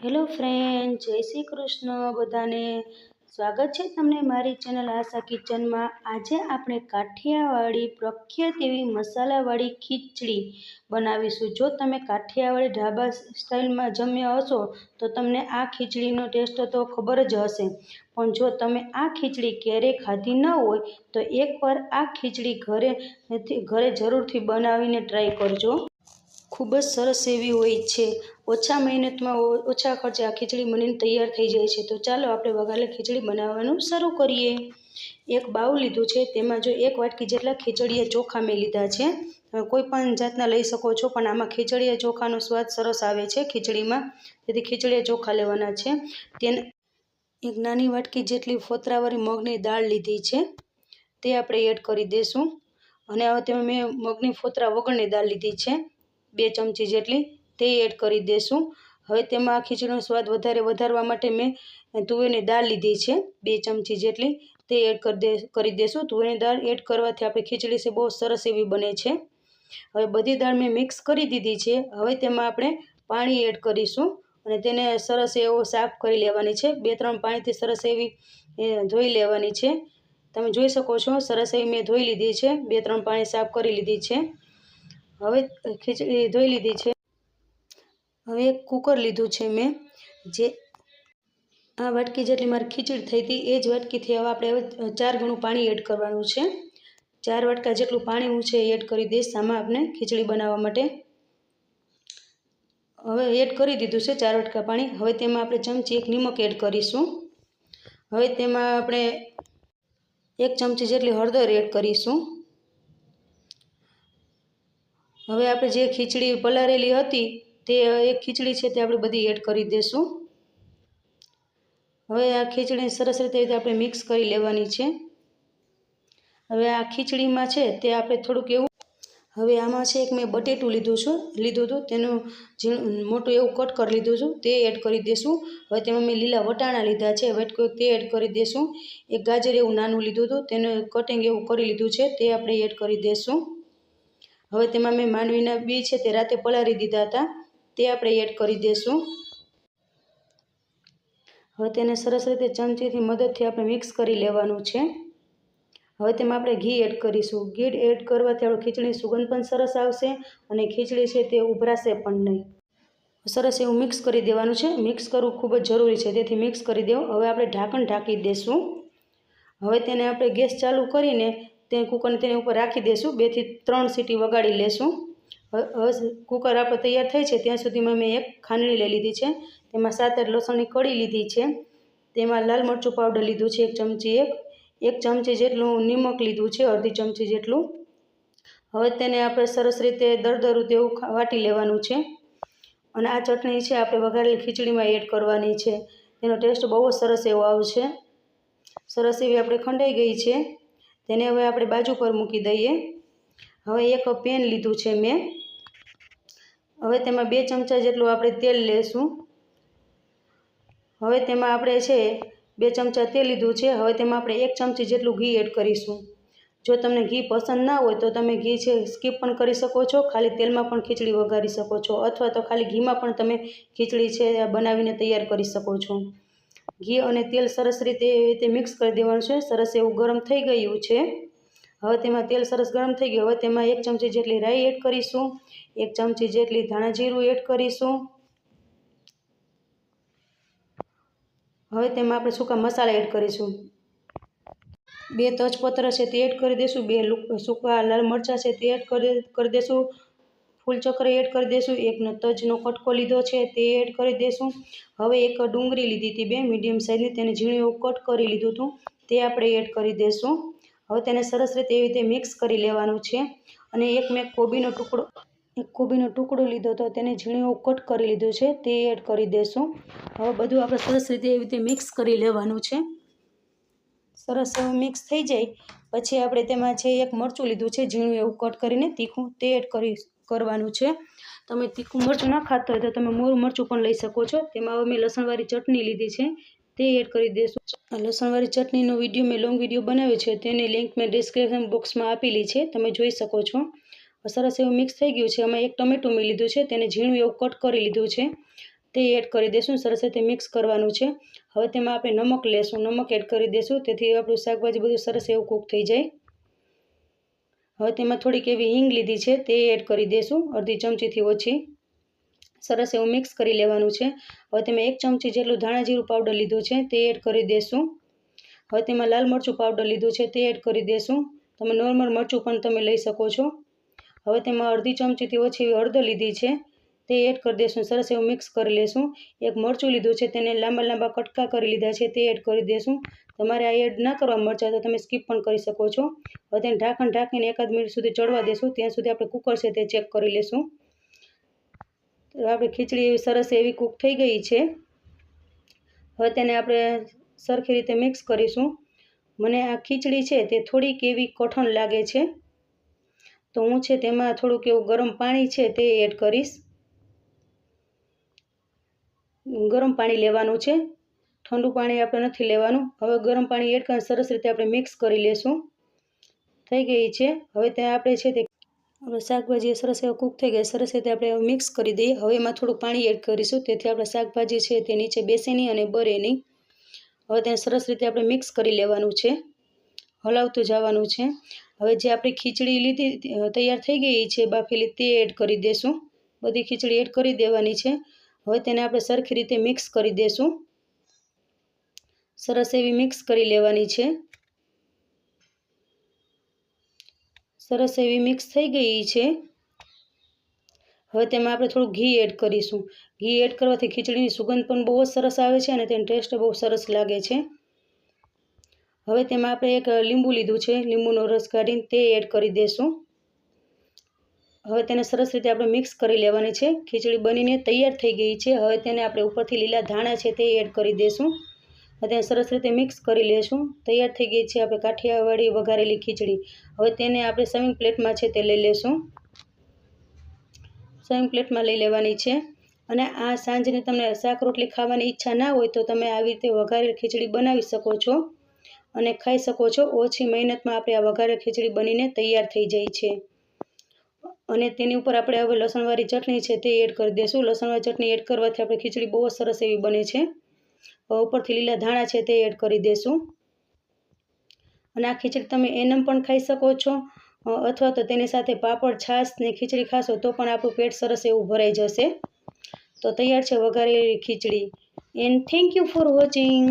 Hello friend, જય શ્રી કૃષ્ણ બધાને. સ્વાગત છે તમને મારી ચેનલ આશા કિચનમાં. આજે આપણે કાઠિયાવાડી પ્રખ્યાત એવી મસાલાવાળી ખીચડી બનાવીશું. જો તમે કાઠિયાવાડી ઢાબા સ્ટાઇલમાં જમ્યા હશો, તો તમને આ ખીચડીનો ટેસ્ટ તો ખબર જ હશે. પણ જો તમે આ ખીચડી ક્યારેય ખાધી ન હોય, તો એકવાર આ ખીચડી ઘરે ઘરે જરૂરથી બનાવીને ટ્રાય કરજો. ખૂબ જ સરસ એવી હોય છે. ઓછા મહેનતમાં ઓછા ખર્ચે આ ખીચડી બનીને તૈયાર થઈ જાય છે. તો ચાલો આપણે વઘારેલી ખીચડી બનાવવાનું શરૂ કરીએ. એક બાઉલ લીધું છે. તેમાં જો એક વાટકી જેટલા ખીચડીયા ચોખા મેં લીધા છે. તમે કોઈ પણ જાતના લઈ શકો છો, પણ આમાં ખીચડીયા ચોખાનો સ્વાદ સરસ આવે છે ખીચડીમાં. તેથી ખીચડીયા ચોખા લેવાના છે. તેને, એક નાની વાટકી જેટલી ફોતરાવાળી મગની દાળ લીધી છે. તે આપણે એડ કરી દઈશું અને હવે તેમાં મેં મગની ફોતરા વગરની દાળ લીધી છે. બે ચમચી જેટલી તે એડ કરી દઈશું હવે તેમાં ખીચડીનો સ્વાદ વધારે વધારવા માટે મેં તુવેરની દાળ લીધી છે. બે ચમચી જેટલી તે એડ કરી દે, કરી દઈશું તુવેરની દાળ એડ કરવાથી આપણી ખીચડી છે બહુ સરસ એવી બને છે. હવે બધી દાળ મેં મિક્સ કરી દીધી છે. હવે તેમાં આપણે પાણી એડ કરીશું અને તેને સરસ એવો સાફ કરી લેવાની છે. બે ત્રણ પાણીથી સરસ એવી ધોઈ લેવાની છે. તમે જોઈ શકો છો સરસ એવી મેં ધોઈ લીધી છે. બે ત્રણ પાણી સાફ કરી લીધી છે. હવે ખીચડી ધોઈ લીધી છે. હવે એક કુકર લીધું છે મેં, જે આ વાટકી જેટલી મારી ખીચડી થઈ હતી, એ જ વાટકીથી હવે આપણે ચાર ગણું પાણી એડ કરવાનું છે. ચાર વાટકા જેટલું પાણી હું છે એડ કરી દઈશ આમાં આપણે ખીચડી બનાવવા માટે. હવે એડ કરી દીધું છે ચાર વાટકા પાણી. હવે તેમાં આપણે ચમચી એક નિમક એડ કરીશું. હવે તેમાં આપણે એક ચમચી જેટલી હળદર એડ કરીશું. હવે આપણે જે ખીચડી પલાળેલી હતી તે એક ખીચડી છે તે આપણે બધી એડ કરી દઈશું હવે આ ખીચડી સરસ રીતે આપણે મિક્સ કરી લેવાની છે. હવે આ ખીચડીમાં છે તે આપણે થોડુંક એવું હવે આમાં છે એક મેં બટેટું લીધું છું, લીધું હતું. તેનું મોટું એવું કટ કરી લીધું છું. તે એડ કરી દઈશું હવે તેમાં મેં લીલા વટાણા લીધા છે. હવે તે એડ કરી દઈશું એક ગાજર એવું નાનું લીધું હતું. તેનું કટિંગ એવું કરી લીધું છે. તે આપણે એડ કરી દઈશું હવે તેમાં મેં માંડવીના બી છે તે રાતે પલાળી દીધા હતા. તે આપણે એડ કરી દઈશું હવે તેને સરસ રીતે ચમચીથી મદદથી આપણે મિક્સ કરી લેવાનું છે. હવે તેમાં આપણે ઘી એડ કરીશું. ઘી એડ કરવાથી આપણે ખીચડી સુગંધ પણ સરસ આવશે અને ખીચડી છે તે ઉભરાશે પણ નહીં. સરસ એવું મિક્સ કરી દેવાનું છે. મિક્સ કરવું ખૂબ જ જરૂરી છે. તેથી મિક્સ કરી દેવું. હવે આપણે ઢાંકણ ઢાંકી દઈશું હવે તેને આપણે ગેસ ચાલુ કરીને તે કુકરને તેની ઉપર રાખી દઈશું બેથી ત્રણ સીટી વગાડી લેશું. કુકર આપણે તૈયાર થઈ છે ત્યાં સુધીમાં મેં એક ખાંડણી લઈ લીધી છે. તેમાં સાત આઠ લસણની કળી લીધી છે. તેમાં લાલ મરચું પાવડર લીધું છે, એક ચમચી એક. એક ચમચી જેટલું નિમક લીધું છે, અડધી ચમચી જેટલું. હવે તેને આપણે સરસ રીતે દરદરું તેવું વાટી લેવાનું છે. અને આ ચટણી છે આપણે વઘારેલી ખીચડીમાં એડ કરવાની છે. તેનો ટેસ્ટ બહુ સરસ એવો આવશે સરસ એવી આપણે ખંડાઈ ગઈ છે. તેને હવે આપણે બાજુ પર મૂકી દઈએ. હવે એક પેન લીધું છે મેં. હવે તેમાં બે ચમચા જેટલું આપણે તેલ લેશું. હવે તેમાં આપણે છે બે ચમચા તેલ લીધું છે. હવે તેમાં આપણે એક ચમચી જેટલું ઘી એડ કરીશું. જો તમને ઘી પસંદ ના હોય તો તમે ઘી છે સ્કીપ પણ કરી શકો છો. ખાલી તેલમાં પણ ખીચડી વઘારી શકો છો. અથવા તો ખાલી ઘીમાં પણ તમે ખીચડી છે બનાવીને તૈયાર કરી શકો છો. ઘી અને તેલ સરસ રીતે રીતે મિક્સ કરી દેવાનું છે. સરસ એવું ગરમ થઈ ગયું છે. હવે તેમાં તેલ સરસ ગરમ થઈ ગયું. હવે તેમાં એક ચમચી જેટલી રાઈ એડ કરીશું. એક ચમચી જેટલી ધાણા જીરું એડ કરીશું. હવે તેમાં આપણે સૂકા મસાલા એડ કરીશું. બે તજપત્ર છે તે એડ કરી દઈશું બે સૂકા લાલ મરચાં છે તે એડ કરી કરી દઈશું ફૂલચક્ર એડ કરી દઈશું એકનો તજનો કટકો લીધો છે, તે એડ કરી દઈશું હવે એક ડુંગળી લીધી હતી બે મીડિયમ સાઇઝની તેને ઝીણીઓ કટ કરી લીધું હતું. તે આપણે એડ કરી દઈશું હવે તેને સરસ રીતે એવી રીતે મિક્સ કરી લેવાનું છે. અને એક મેં કોબીનો ટુકડો, એક કોબીનો ટુકડો લીધો હતો, તેને ઝીણીઓ કટ કરી લીધું છે, તે એડ કરી દઈશું હવે બધું આપણે સરસ રીતે એવી રીતે મિક્સ કરી લેવાનું છે. સરસ મિક્સ થઈ જાય. પછી આપણે તેમાં છે એક મરચું લીધું છે, ઝીણું એવું કટ કરીને તીખું, તે એડ કરી કરવાનું છે. તમે તીખું મરચું ના ખાતા હોય તો તમે મોરું મરચું પણ લઈ શકો છો. તેમાં હવે મેં લસણવાળી ચટણી લીધી છે. તે એડ કરી દેશું. લસણવાળી ચટણીનો વીડિયો મેં લોંગ વીડિયો બનાવ્યો છે. તેની લિંક મેં ડિસ્ક્રિપ્શન બોક્સમાં આપેલી છે. તમે જોઈ શકો છો. સરસ એવું મિક્સ થઈ ગયું છે. અમે એક ટમેટું મેં લીધું છે. તેને ઝીણું એવું કટ કરી લીધું છે. તે એડ કરી દઈશું સરસ રીતે મિક્સ કરવાનું છે. હવે તેમાં આપણે નમક લેશું. નમક એડ કરી દઈશું તેથી આપણું શાકભાજી બધું સરસ એવું કૂક થઈ જાય. હવે તેમાં થોડીક એવી હિંગ લીધી છે, તે એડ કરી દઈશું અડધી ચમચીથી ઓછી. સરસ એવું મિક્સ કરી લેવાનું છે. હવે તેમાં એક ચમચી જેટલું ધાણા જીરું પાવડર લીધું છે, તે એડ કરી દઈશું હવે તેમાં લાલ મરચું પાવડર લીધું છે, તે એડ કરી દઈશું તમે નોર્મલ મરચું પણ તમે લઈ શકો છો. હવે તેમાં અડધી ચમચીથી ઓછી એવી હળદર લીધી છે, તે એડ કરી દઈશું સરસ એવું મિક્સ કરી લેશું. એક મરચું લીધું છે, તેને લાંબા લાંબા કટકા કરી લીધા છે, તે એડ કરી દઈશું તમારે આ એડ ના કરવા મરચાં તો તમે સ્કીપ પણ કરી શકો છો. હવે તેને ઢાંકણ ઢાંકીને એકાદ મિનિટ સુધી ચડવા દેશું. ત્યાં સુધી આપણે કુકર છે તે ચેક કરી લેશું. આપણે ખીચડી એવી સરસ એવી કૂક થઈ ગઈ છે. હવે તેને આપણે સરખી રીતે મિક્સ કરીશું. મને આ ખીચડી છે તે થોડીક એવી કઠણ લાગે છે. તો હું છે તેમાં થોડુંક એવું ગરમ પાણી છે તે એડ કરીશ. ગરમ પાણી લેવાનું છે. ઠંડુ પાણી આપણે નથી લેવાનું. હવે ગરમ પાણી એડ કરીને સરસ રીતે આપણે મિક્સ કરી લેશું. થઈ ગઈ છે. હવે ત્યાં આપણે છે તે આપણે શાકભાજી સરસ એવા કૂક થઈ ગઈ સરસ રીતે આપણે મિક્સ કરી દઈએ. હવે એમાં થોડું પાણી એડ કરીશું. તેથી આપણે શાકભાજી છે તે નીચે બેસે નહીં અને બરે નહીં. હવે તેને સરસ રીતે આપણે મિક્સ કરી લેવાનું છે. હલાવતું જવાનું છે. હવે જે આપણી ખીચડી લીધી તૈયાર થઈ ગઈ છે, બાફેલી તે એડ કરી દેશું. બધી ખીચડી એડ કરી દેવાની છે. હવે તેને આપણે સરખી રીતે મિક્સ કરી દેશું. સરસ એવી મિક્સ કરી લેવાની છે. સરસ એવી મિક્સ થઈ ગઈ છે. હવે તેમાં આપણે થોડું ઘી એડ કરીશું. ઘી એડ કરવાથી ખીચડીની સુગંધ પણ બહુ જ સરસ આવે છે અને તેનો ટેસ્ટ બહુ સરસ લાગે છે. હવે તેમાં આપણે એક લીંબુ લીધું છે. લીંબુનો રસ કાઢીને તે એડ કરી દઈશું હવે તેને સરસ રીતે આપણે મિક્સ કરી લેવાની છે. ખીચડી બનીને તૈયાર થઈ ગઈ છે. હવે તેને આપણે ઉપરથી લીલા ધાણા છે તે એડ કરી દઈશું તેને સરસ રીતે મિક્સ કરી લેશું. તૈયાર થઈ ગઈ છે આપણે કાઠિયાવાડી વઘારેલી ખીચડી. હવે તેને આપણે સર્વિંગ પ્લેટમાં છે તે લઈ લેશું. સર્વિંગ પ્લેટમાં લઈ લેવાની છે. અને આ સાંજની તમને શાક રોટલી ખાવાની ઈચ્છા ના હોય તો તમે આવી રીતે વઘારેલી ખીચડી બનાવી શકો છો. અને ખાઈ શકો છો. ઓછી મહેનતમાં આપણે આ વઘારેલી ખીચડી બનીને તૈયાર થઈ જાય છે. અને તેની ઉપર આપણે હવે લસણવાળી ચટણી છે તે એડ કરી દઈશું લસણવાળી ચટણી એડ કરવાથી આપણે ખીચડી બહુ સરસ એવી બને છે. ઉપરથી લીલા ધાણા છે તે એડ કરી દેશું. અને આ ખીચડી તમે એનમ પણ ખાઈ શકો છો. અથવા તો તેની સાથે પાપડ, છાશ ને ખીચડી ખાશો તો પણ આપણું પેટ સરસ એવું ભરાઈ જશે. તો તૈયાર છે વઘારેલી ખીચડી. And thank you for watching